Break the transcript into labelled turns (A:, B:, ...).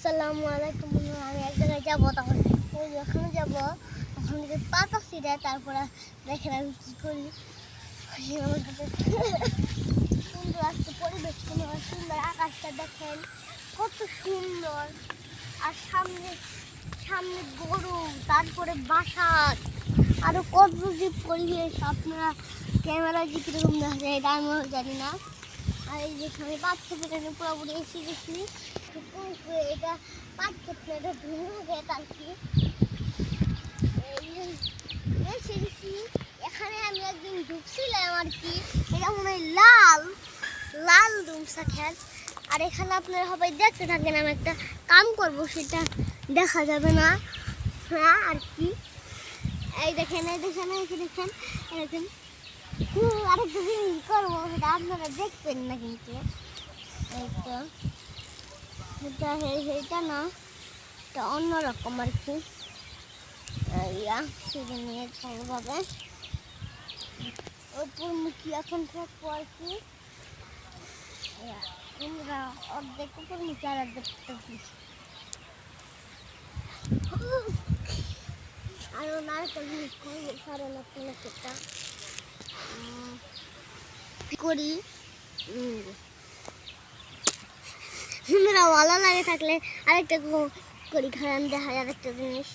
A: আসসালামু আলাইকুম আমি এক জায়গায় যাব তখন ওই যে ওখানে যাব। ওখান থেকে পাতা ছিঁড়ে, তারপরে দেখেন আমি কী করি। সুন্দর আজকে পরিবেশ সুন্দর সুন্দর, আকাশটা দেখেন কত সুন্দর। আর সামনে সামনে গরু তারপরে বাসার। আরও কত যে পরিবেশ, আপনারা ক্যামেরায় যে কীরকম দেখা যায় এটা আমিও জানি না। আর এই যে আমি বাচ্চা পুরোপুরি এসে গেছি এখানে আমি একদিন ঢুকছিলাম আর কি এটা মনে হয় লাল লাল দুমসা খেল আর এখানে আপনারা সবাই দেখতে থাকেন আমি একটা কাম করব সেটা দেখা যাবে না হ্যাঁ আর কি এই দেখেন এই দেখেন এই দেখেন দেখেন আরেকটা জিনিস করব সেটা আপনারা দেখবেন না কিন্তু এই তো। এটা এটা না, এটা অন্যরকম আর কি। ইয়া, সেটা নিয়ে ভালোভাবে ওপর মুখী এখন থাকব আর কি? আমরা অর্ধেক উপর মুখী আর অর্ধেক থাকব। আরও নারকেল না কোনো সেটা করি? সুন্দর ভালো লাগে থাকলে আরেকটা করি খারান দেখা আরেকটা জিনিস।